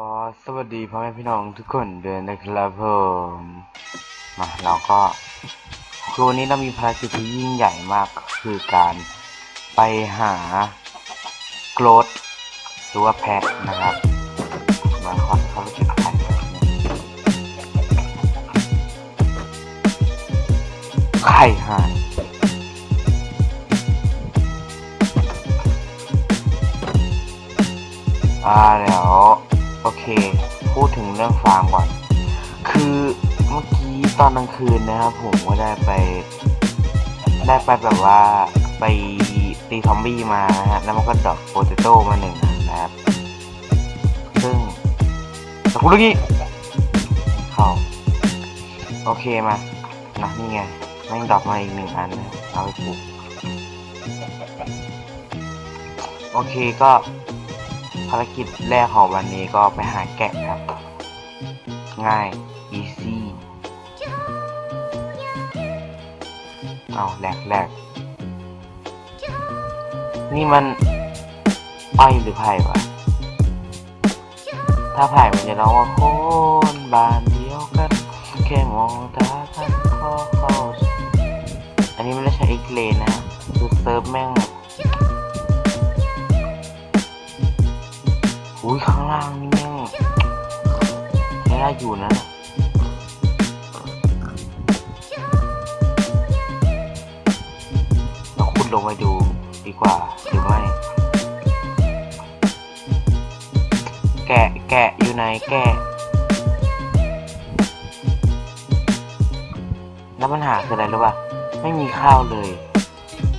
ก็สวัสดีพ่อแม่พี่น้องทุกคนด้วยนะครับผมมาเราก็คือวันนี้เรามีภารกิจที่ยิ่งใหญ่มากคือการไปหาโกรดหรือว่าแพะนะครับมาขอภารกิจไทยไข่หายอ่าเดี๋ยว โอเค พูดถึงเรื่องฟาร์มก่อน คือเมื่อกี้ตอนกลางคืนนะครับผมก็ได้ไป ได้ไปแบบว่าไปตีซอมบี้มานะฮะ แล้วมันก็ดรอปโปเตโต้มาหนึ่งอันนะครับ ซึ่งแต่คุณลูกนี้เข้าโอเคมานะนี่ไงแม่งดรอปมาอีกหนึ่งอันนะเอาไปปลูกโอเคก็ารกิจแรกของวันนี้ก็ไปหาแกะครับ ง่าย easy เอาแหลกแหลกนี่มันอ้อยหรือไผ่วะ ถ้าไผ่มันจะร้องว่าโคนบานเดียวกัน แค่มองตากันก็เข้าอันนี้ไม่ได้ใช้เอ็กเลนนะคือเซิร์ฟแม่ง อุ้ยข้างล่างนี่แม่งไม่ได้อยู่นะเราขุดลงไปดูดีกว่าหรือไม่แกะแกะอยู่ไหนแกะแล้วปัญหาคืออะไรรู้ป่ะไม่มีข้าวเลย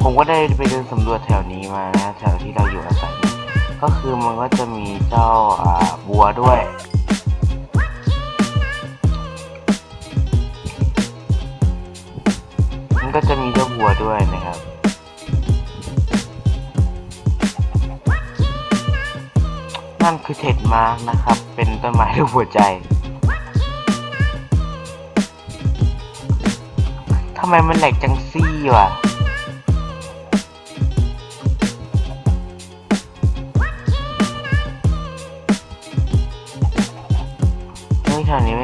ผมก็ได้ไปเดินสำรวจแถวนี้มานะแถวที่เราอยู่อาศัย ก็คือมันก็จะมีเจ้าอ่าบัวด้วยมันก็จะมีเจ้าบัวด้วยนะครับนั่นคือเท็ดมาร์กนะครับ เป็นต้นไม้รูปหัวใจทำไมมันแหลกจังซี่วะ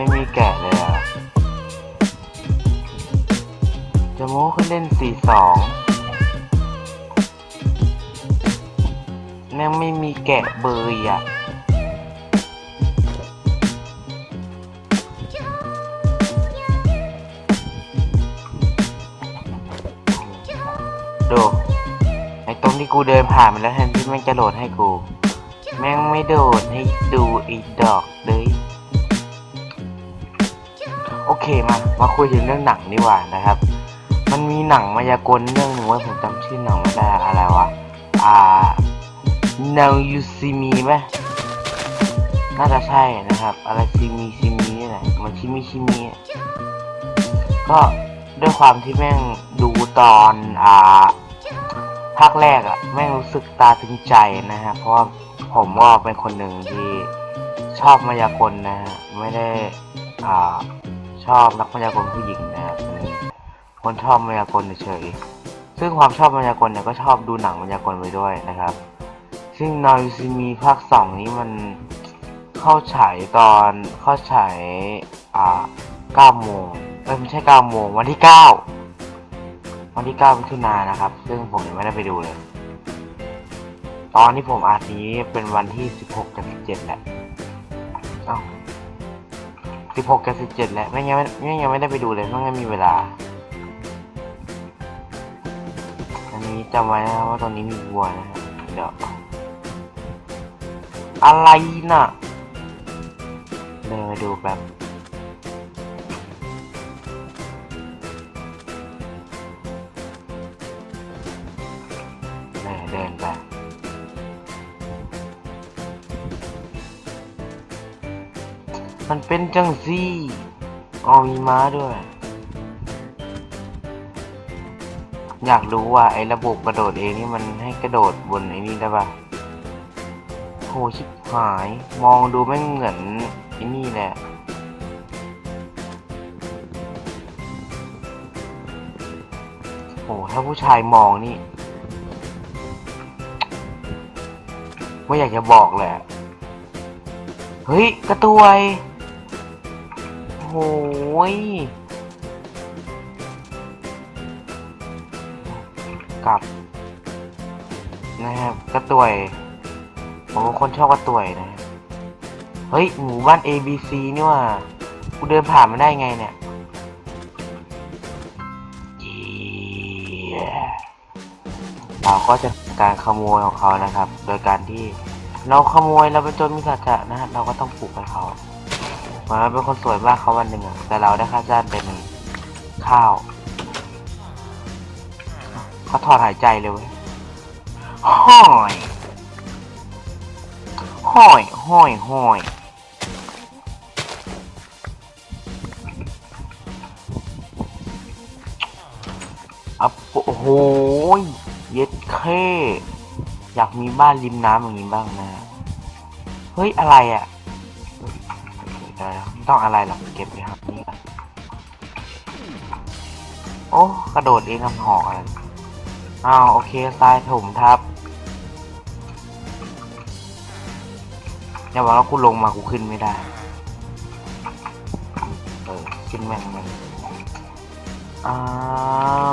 ไม่มีแกะเลยอะจะโม้ขึ้นเล่นสี่สองแม่งไม่มีแกะเบยอะดูไอ้ตรงที่กูเดินผ่านมาแล้วแทนที่แม่งจะโหลดให้กู แม่งไม่โดดให้ดูอีดอกเลย โอเคมามาคุยถึงเรื่องหนังดีกว่านะครับ มันมีหนังมายากลเรื่องหนึ่งว้ยผมจำชื่อหนังไม่ได้อะไรวะอ่า Now You See Me ไหมน่าจะใช่นะครับ อะไรซีมีซีมีนี่แหละมันชิมิชิมิก็ด้วยความที่แม่งดูตอนอ่าภาคแรกอะแม่งรู้สึกตาตึงใจนะฮะเพราะว่าผมก็เป็นคนหนึ่งที่ชอบมายากลนะฮะไม่ได้อ่า อบนักมายากลผู้หญิงนะครับคนชอบมายากลเฉยๆซึ่งความชอบมายากลเนี่ยก็ชอบดูหนังมายากลไปด้วยนะครับ ซึ่งนอยซีมีภาคสองนี้มันเข้าฉายตอนเข้าฉายอ่าเก้าโมงเอ้ยไม่ใช่เก้าโมงวันที่เก้าวันที่9มิถุนายนนะครับ ซึ่งผมยังไม่ได้ไปดูเลย ตอนที่ผมอาจนี้เป็นวันที่16กับ17แหละเอ้า สิหกกับสิเจ็ดแหละไม่งั้นไม่ยังไม่ได้ไปดูเลยไม่งั้นมีเวลา อันนี้จำไว้นะครับว่าตอนนี้มีวัวนะครับเดี๋ยวอะไรน่ะเดินมาดูแบบ เป็นจังซี่อ๋อมีม้าด้วย อยากรู้ว่าไอ้ระบบกระโดดเองนี่มันให้กระโดดบนไอ้นี่ได้ปะโหชิบหาย มองดูไม่เหมือนไอ้นี่แหละโหถ้าผู้ชายมองนี่ ไม่อยากจะบอกเละ เฮ้ย กระตวย โอ้ยกลับ นะครับกระตวยผมเป็นคนชอบกระตวยนะ เฮ้ย หมู่บ้าน A B C นี่ว่ากูเดินผ่านมาได้ไงเนี่ยเย้เราก็จะการขโมยของเขานะครับ โดยการที่เราขโมยเราเป็นโจรมีสัจจะนะเราก็ต้องปลุกให้เขา มือนเราเป็นคนสวยมากเขาวันหนึ่งอะแต่เราได้ค่าจ้างเป็นข้าวเขาถอดหายใจเลยเว้ยห้อยห้อยห้อยห้อยอะโอ้โหเย็ดเคอยากมีบ้านริมน้ำอย่างนี้บ้างนะ เฮ้ย อะไรอะ เดี๋ยวนะไม่ต้องอะไรหรอกเก็บเลยครับนี่ก่อนโอ้กระโดดเองทำหอกอะไรอ้าวโอเคทรายถมทับอย่าบอกว่ากูลงมากูขึ้นไม่ได้ เออขึ้นแม่งมันอ้า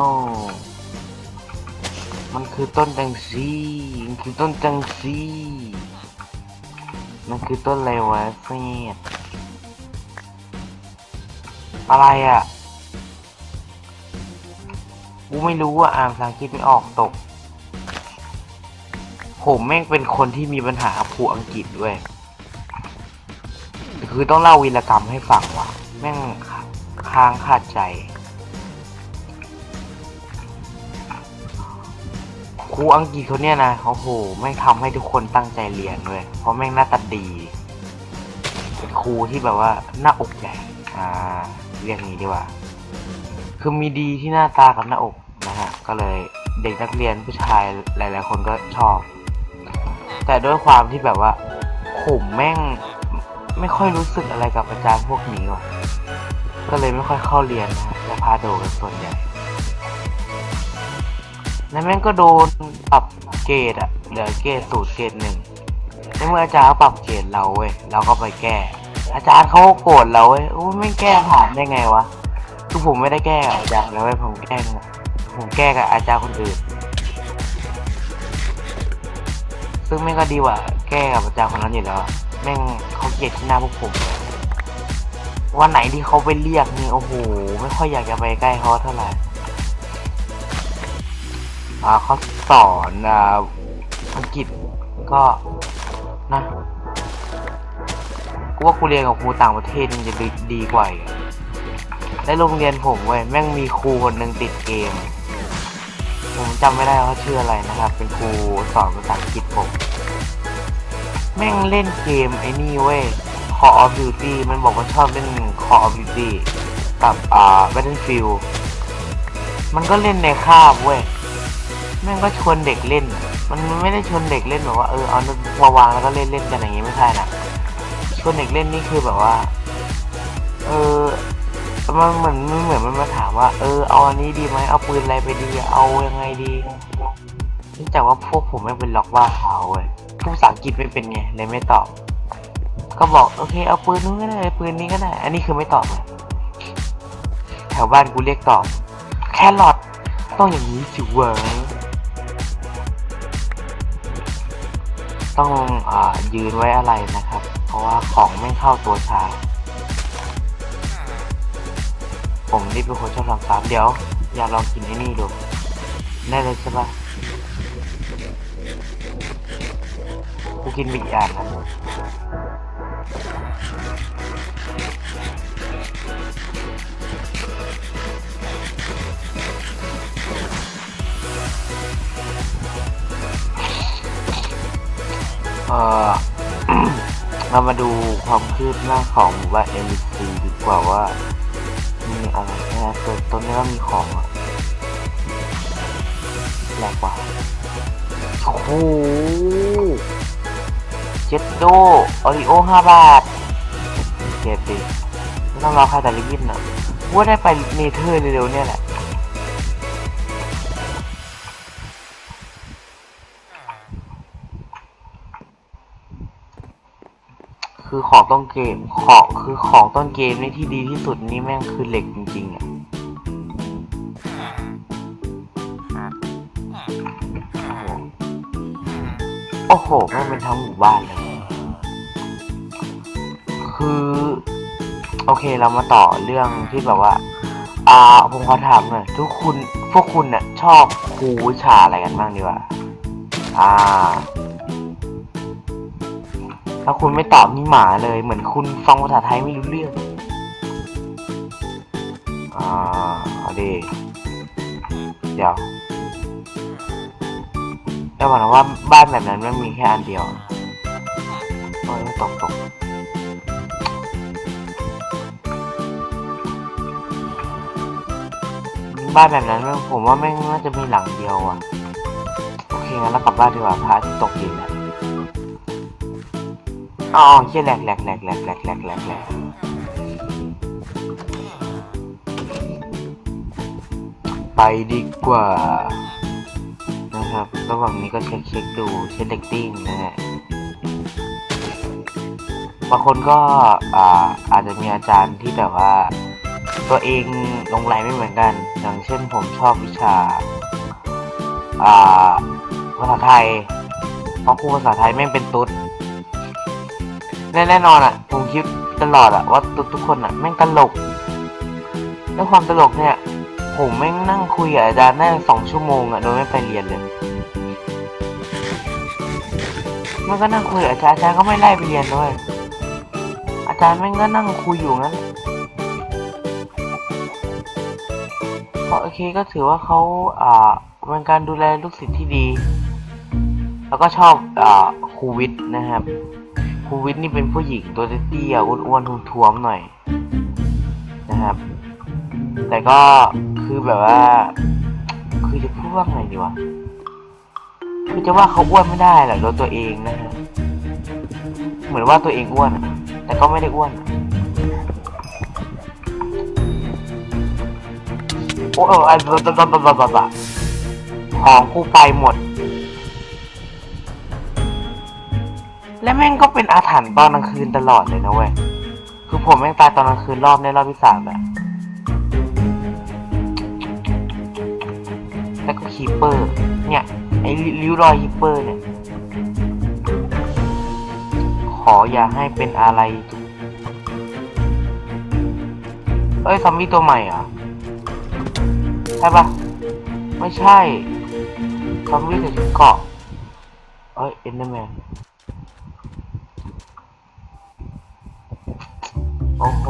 วมันคือต้นจังซีมันคือต้นจังซีมันคือต้นอะไรวะเสียด อะไรอะกูไม่รู้ว่าอ่านภาษาอังกฤษไม่ออกตก ผมแม่งเป็นคนที่มีปัญหากับครูอังกฤษด้วย คือต้องเล่าวีรกรรมให้ฟังว่ะ แม่งค้างขาดใจครูอังกฤษคนเนี้ยนะโอ้โหแม่งทำให้ทุกคนตั้งใจเรียนด้วยเพราะแม่งหน้าตาดี เป็นครูที่แบบว่าหน้าอกใหญ่ อ่า เรียกงี้ดีกว่า คือมีดีที่หน้าตากับหน้าอกนะฮะ ก็เลยเด็กนักเรียนผู้ชายหลาย ๆ คนก็ชอบ แต่ด้วยความที่แบบว่าผมแม่งไม่ค่อยรู้สึกอะไรกับอาจารย์พวกนี้ว่ะ ก็เลยไม่ค่อยเข้าเรียนนะฮะจะพาโดกันส่วนใหญ่ แล้วแม่งก็โดนปรับเกรดอะเหลือเกรดสูตรเกรดหนึ่งในเมื่ออาจารย์ปรับเกรดเราเว้ย เราก็ไปแก้ อาจารย์เขาโกรธเราเว้ยโอ้ไม่แก้ผ่านได้ไงวะคือผมไม่ได้แก้กับอาจารย์นะเว้ยผมแก้กับผมแก้กับอาจารย์คนอื่น ซึ่งแม่งก็ดีกว่า แก้กับอาจารย์คนนั้นอยู่แล้วแม่งเขาเกลียดที่หน้าพวกผมวันไหนที่เขาไปเรียกนี่โอ้โหไม่ค่อยอยากจะไปใกล้เขาเท่าไหร่อ่าเขาสอนอ่าอังกฤษก็นะ กูว่ากูเรียนกับครูต่างประเทศมันจะดีดีกว่าอีกอะและโรงเรียนผมเว้ยแม่งมีครูคนหนึ่งติดเกม ผมจำไม่ได้ว่าเขาชื่ออะไรนะครับ เป็นครูสอนภาษาอังกฤษผม แม่งเล่นเกมไอ้นี่เว้ย Call of Duty มันบอกว่าชอบเล่น Call of Duty กับอ่า Battlefield มันก็เล่นในคาบเว้ย แม่งก็ชวนเด็กเล่น มันไม่ได้ชวนเด็กเล่นแบบว่าเออเอาโน้ตบุ๊กมาวางแล้วก็เล่นเล่นกันอย่างงี้ไม่ใช่นะ ชวนเด็กเล่นนี่คือแบบว่า เออมันเหมือนมันเหมือนมันมาถามว่า เออเอาอันนี้ดีไหมเอาปืนอะไรไปดีเอายังไงดีเนื่องจากว่าพวกผมไม่เป็นล็อกว่าขาวเว้ยพูดภาษาอังกฤษไม่เป็นไงเลยไม่ตอบ ก็บอกโอเคเอาปืนนู้นก็ได้ปืนนี้ก็ได้ อันนี้คือไม่ตอบเลยแถวบ้านกูเรียกตอบ แครอทต้องอย่างนี้สิเวอต้องอ่ยืนไว้อะไรนะครับ เพราะว่าของไม่เข้าตัวชาผมนี่เป็นคนชอบทำซ้ำเดี๋ยว อยากลองกินไอ้นี่ดู ได้เลยใช่ปะกูกินบิ๊กอ่านนะเออ เรามาดูความคืบหน้าของหมู่บ้าน MC ดีกว่าว่า มีอะไรนะเกิดต้นนี้ว่ามีของอะแหลกว่าโอ้โหเจ็ดโดออริโอห้าบาทเจ็ดดิไม่ต้องรอใครแต่ลิบินอะว่าได้ไปเนเธอร์เร็วๆเนี่ยแหละ คือของต้นเกมของคือของต้นเกมนี่ที่ดีที่สุดนี่แม่งคือเหล็กจริงๆอะโอ้โหแม่งเป็นทั้งหมู่บ้านเลย คือ โอเคเรามาต่อเรื่องที่แบบว่า อ่า ผมขอถามหน่อยทุกคุณ พวกคุณเนี่ยชอบครูวิชาอะไรกันบ้างดีกว่าอ่า ถ้าคุณไม่ตอบนี่หมาเลย เหมือนคุณฟังภาษาไทยไม่รู้เรื่อง อ่าเอาดีเดี๋ยวแต่บอกนะว่าบ้านแบบนั้นมันมีแค่อันเดียวโอ้ยตกตกบ้านแบบนั้นแม่งผมว่าแม่งน่าจะมีหลังเดียวอะ โอเคงั้นเรากลับบ้านดีกว่าพระอาที่ตกดินแล้ว อ๋อเฮียแหลกแหลกแหลกแหลกแหลกแหลกแหลกแหลกไปดีกว่า นะครับ ระหว่างนี้ก็เช็คเช็คดูเช็คเด็กติ้งนะฮะบางคนก็อ่าอาจจะมีอาจารย์ที่แบบว่า ตัวเองลงรายไม่เหมือนกัน อย่างเช่นผมชอบวิชาอ่าภาษาไทยเพราะครูภาษาไทยแม่งเป็นตุ๊ด แน่แน่นอนอะ ผมคิดตลอดอะว่าตุ๊ดทุกคนอะแม่งตลกด้วยความตลกเนี่ย ผมแม่งนั่งคุยกับอาจารย์ได้สองชั่วโมงอะโดยไม่ไปเรียนเลยมันก็นั่งคุยกับอาจารย์อาจารย์ก็ไม่ไล่ไปเรียนด้วย อาจารย์แม่งก็นั่งคุยอยู่งั้นก็โอเคก็ถือว่าเขาอ่าเป็นการดูแลลูกศิษย์ที่ดี แล้วก็ชอบอ่าครูวิทย์นะครับ คูวิทย์นี่เป็นผู้หญิงตัวเตี้ยอ้วนๆท้วมๆหน่อย นะครับ แต่ก็คือแบบว่า คือจะพูดว่าไงดีวะคือจะว่าเขาอ้วนไม่ได้แหละโดยตัวเองนะฮะเหมือนว่าตัวเองอ้วน แต่ก็ไม่ได้อ้วนโอ้เออไอ้บะบะบะบะบะบะของกูไปหมด และแม่งก็เป็นอาถรรพ์ตอนกลางคืนตลอดเลยนะเว้ย คือผมแม่งตายตอนกลางคืนรอบในรอบที่สามแหละแล้วก็คีเปอร์ เนี่ย ไอ้ริ้วรอยคีเปอร์เนี่ย ขออย่าให้เป็นอะไร เอ้ยซอมบี้ตัวใหม่เหรอ ใช่ปะไม่ใช่ซอมบี้ใส่ชุดเกาะเอ้ยเอ็นเดอร์แมน โอ้โห